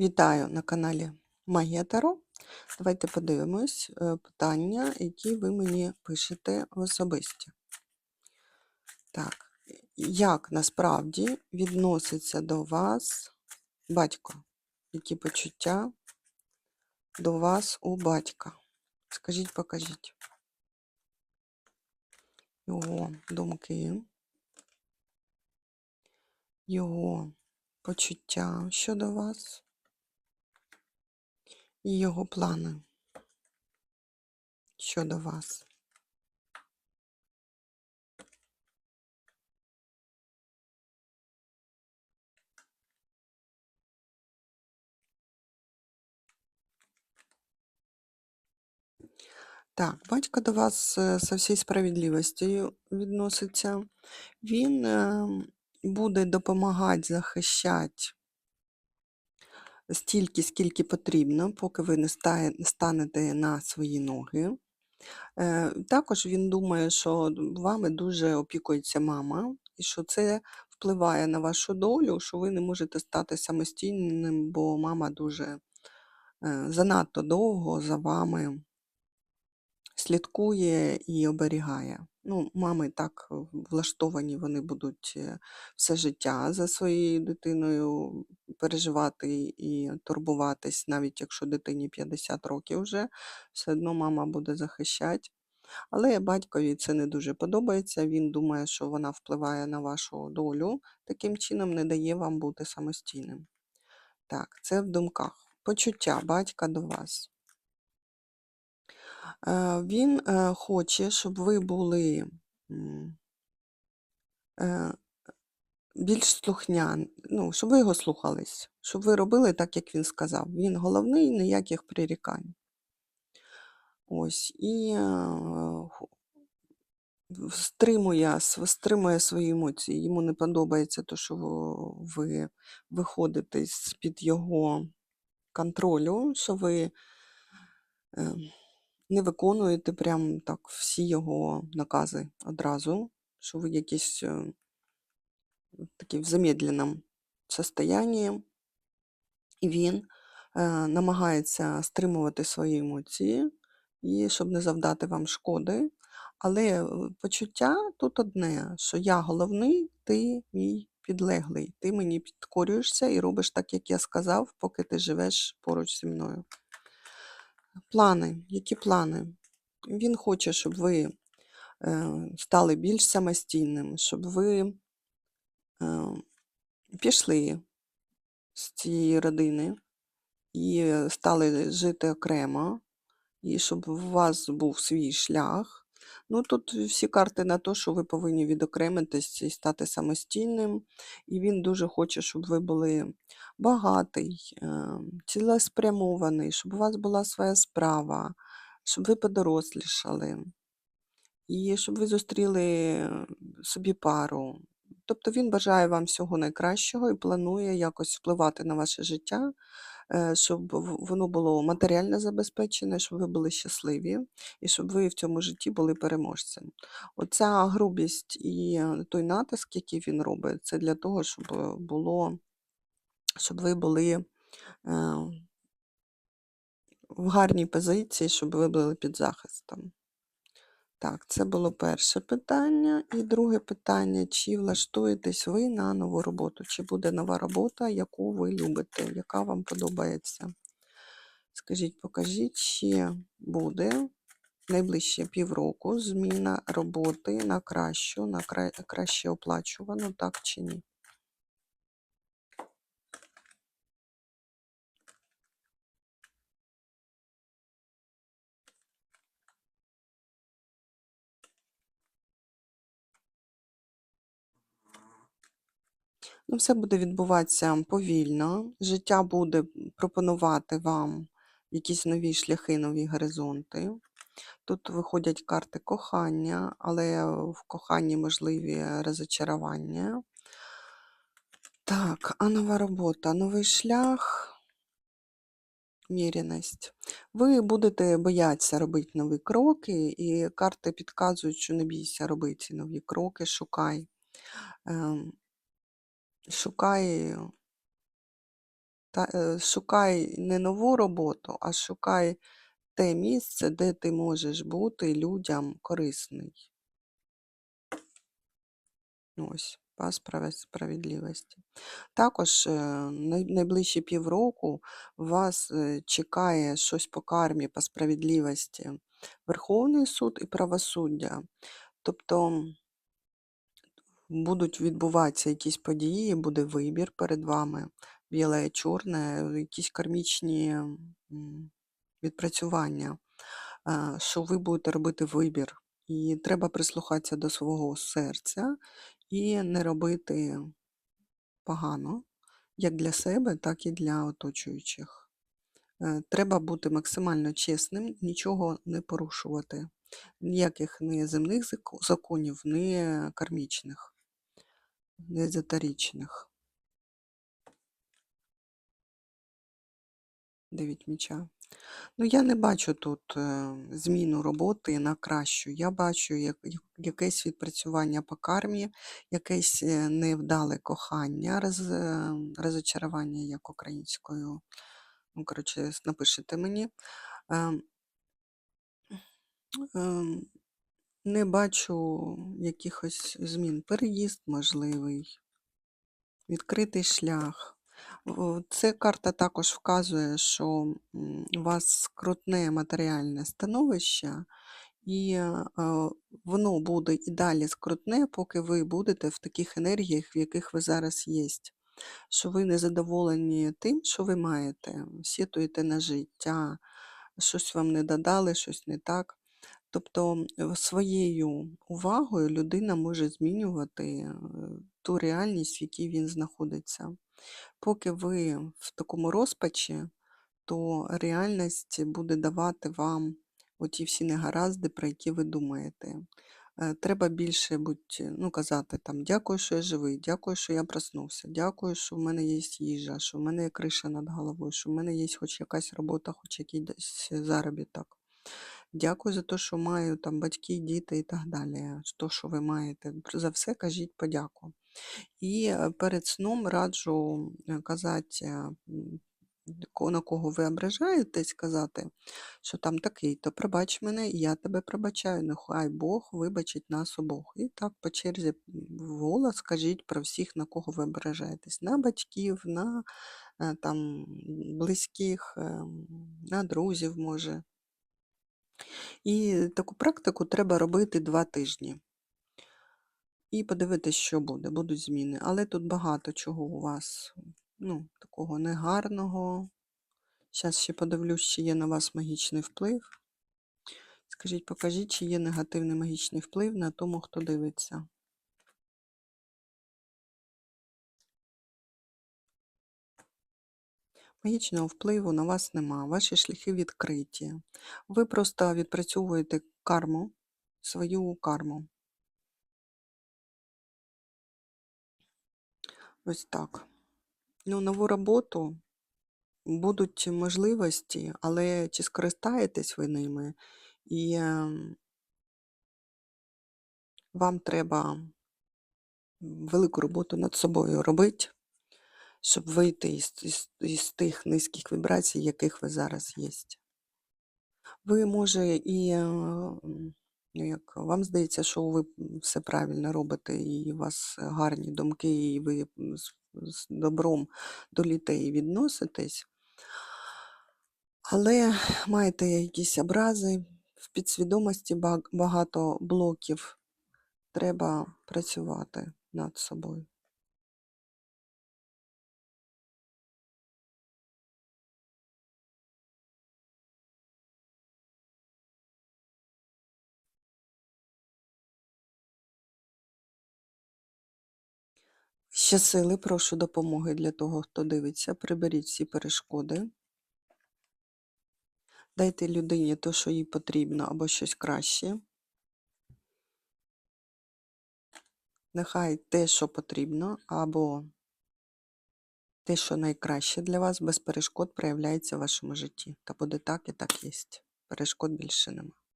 Вітаю на каналі Магія Таро. Давайте подивимось е, питання, які ви мені пишете в особисті. Так, як насправді відноситься до вас батько? Які почуття до вас у батька? Скажіть, покажіть. Його думки, його почуття щодо вас його плани щодо вас. Так, батько до вас е, со всією справедливістю відноситься. Він е, буде допомагати захищати стільки, скільки потрібно, поки ви не станете на свої ноги. Е, Також він думає, що вами дуже опікується мама, і що це впливає на вашу долю, що ви не можете стати самостійним, бо мама дуже е, занадто довго за вами слідкує і оберігає. Ну, мами так влаштовані, вони будуть е, все життя за своєю дитиною переживати і турбуватись, навіть якщо дитині 50 років вже, все одно мама буде захищати. Але батькові це не дуже подобається. Він думає, що вона впливає на вашу долю, таким чином не дає вам бути самостійним. Так, це в думках. Почуття батька до вас. Е, Він е, хоче, щоб ви були е, більш слухняні, ну, щоб ви його слухались, щоб ви робили так, як він сказав. Він головний, ніяких прирікань. Ось, і стримує, стримує свої емоції. Йому не подобається те, що ви ви виходите з-під його контролю, що ви е, не виконуєте прям так всі його накази одразу, що ви якісь е, такі в замедленому состоянні, і він е, намагається стримувати свої емоції, і щоб не завдати вам шкоди. Але е, почуття тут одне, що я головний, ти мій підлеглий. Ти мені підкорюєшся і робиш так, як я сказав, поки ти живеш поруч зі мною. Плани. Які плани? Він хоче, щоб ви е, стали більш самостійним, щоб ви е, пішли з цієї родини і стали жити окремо, і щоб у вас був свій шлях. Ну, тут всі карти на те, що ви повинні відокремитись і стати самостійним. І він дуже хоче, щоб ви були багатий, е, цілеспрямований, щоб у вас була своя справа, щоб ви подорослішали, і щоб ви зустріли собі пару. Тобто він бажає вам всього найкращого і планує якось впливати на ваше життя, щоб воно було матеріально забезпечене, щоб ви були щасливі і щоб ви в цьому житті були переможцем. Оця грубість і е, той натиск, який він робить, це для того, щоб е, було, щоб ви були е, в гарній позиції, щоб ви були під захистом. Так, це було перше питання. І друге питання: чи влаштуєтесь ви на нову роботу? Чи буде нова робота, яку ви любите, яка вам подобається? Скажіть, покажіть, чи буде найближче півроку зміна роботи на кращу, на кра- краще оплачувану, так чи ні? Ну, все буде відбуватися повільно. Життя буде пропонувати вам якісь нові шляхи, нові горизонти. Тут виходять карти кохання, але в коханні можливі розочарування. Так, а нова робота, новий шлях, міряність. Ви будете боятися робити нові кроки, і карти підказують, що не бійся робити нові кроки, шукай. Шукай Та, е, шукай не нову роботу, а шукай те місце, де ти можеш бути людям корисний. Ось, пас справедливості. Також е, найближчі півроку вас е, чекає щось по кармі, по справедливості. Верховний суд і правосуддя. Тобто будуть відбуватися якісь події, буде вибір перед вами, біле чорне, якісь кармічні відпрацювання, е, що ви будете робити вибір. І треба прислухатися до свого серця і не робити погано, як для себе, так і для оточуючих. Е, Треба бути максимально чесним, нічого не порушувати. Ніяких не земних законів, не кармічних, не езотеричних. Дев'ять міча. Ну, я не бачу тут е, зміну роботи на кращу. Я бачу як, як- якесь відпрацювання по кармі, якесь е, невдале кохання, роз, е, розочарування як українською. Ну, коротше, напишете мені. Не бачу якихось змін. Переїзд можливий, відкритий шлях. Це карта також вказує, що у вас скрутне матеріальне становище, і е, воно буде і далі скрутне, поки ви будете в таких енергіях, в яких ви зараз є. Що ви не задоволені тим, що ви маєте, сітуєте на життя, щось вам не додали, щось не так. Тобто своєю увагою людина може змінювати е, ту реальність, в якій він знаходиться. Поки ви в такому розпачі, то реальність буде давати вам оті всі негаразди, про які ви думаєте. Е, Треба більше будь, ну, казати там дякую, що я живий, дякую, що я проснувся, дякую, що в мене є їжа, що в мене є криша над головою, що в мене є хоч якась робота, хоч якийсь заробіток. Дякую за те, що маю там батьки, діти і так далі. То, що ви маєте. За все кажіть подяку. І е, перед сном раджу е, казати, е, на кого ви ображаєтесь, казати, що там такий, то пробач мене, я тебе пробачаю. Нехай Бог вибачить нас обох. І так по черзі м, вголос кажіть про всіх, на кого ви ображаєтесь. На батьків, на там, близьких, ем, на друзів може. І таку практику треба робити два тижні. І подивитись, що буде, будуть зміни. Але тут багато чого у вас, ну, такого негарного. Зараз ще подивлюсь, чи є на вас магічний вплив. Скажіть, покажіть, чи є негативний магічний вплив на тому, хто дивиться. Магічного впливу на вас нема, ваші шляхи відкриті. Ви просто відпрацьовуєте карму, свою карму. Ось так. Ну, нову роботу будуть можливості, але чи скористаєтесь ви ними? І ем, вам треба велику роботу над собою робити, щоб вийти із, із, із тих низьких вібрацій, яких ви зараз є. Ви, може, і е, ну, як вам здається, що ви все правильно робите, і у вас гарні думки, і ви з, з добром до людей відноситесь, але маєте якісь образи, в підсвідомості багато блоків. Треба працювати над собою. Ще сили, прошу допомоги для того, хто дивиться. Приберіть всі перешкоди. Дайте людині те, що їй потрібно, або щось краще. Нехай те, що потрібно, або те, що найкраще для вас, без перешкод проявляється в вашому житті. Та буде так і так є. Перешкод більше нема.